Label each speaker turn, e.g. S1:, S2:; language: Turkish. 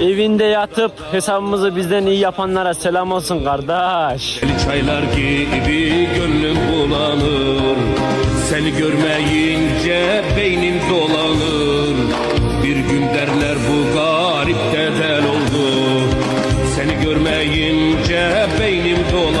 S1: Evinde yatıp hesabımızı bizden iyi yapanlara selam olsun kardeş.
S2: Çaylar gibi gönlüm bulanır. Seni görmeyince beynim dolanır. Bir gün derler bu garip bedel oldu. Seni görmeyince beynim dolanır.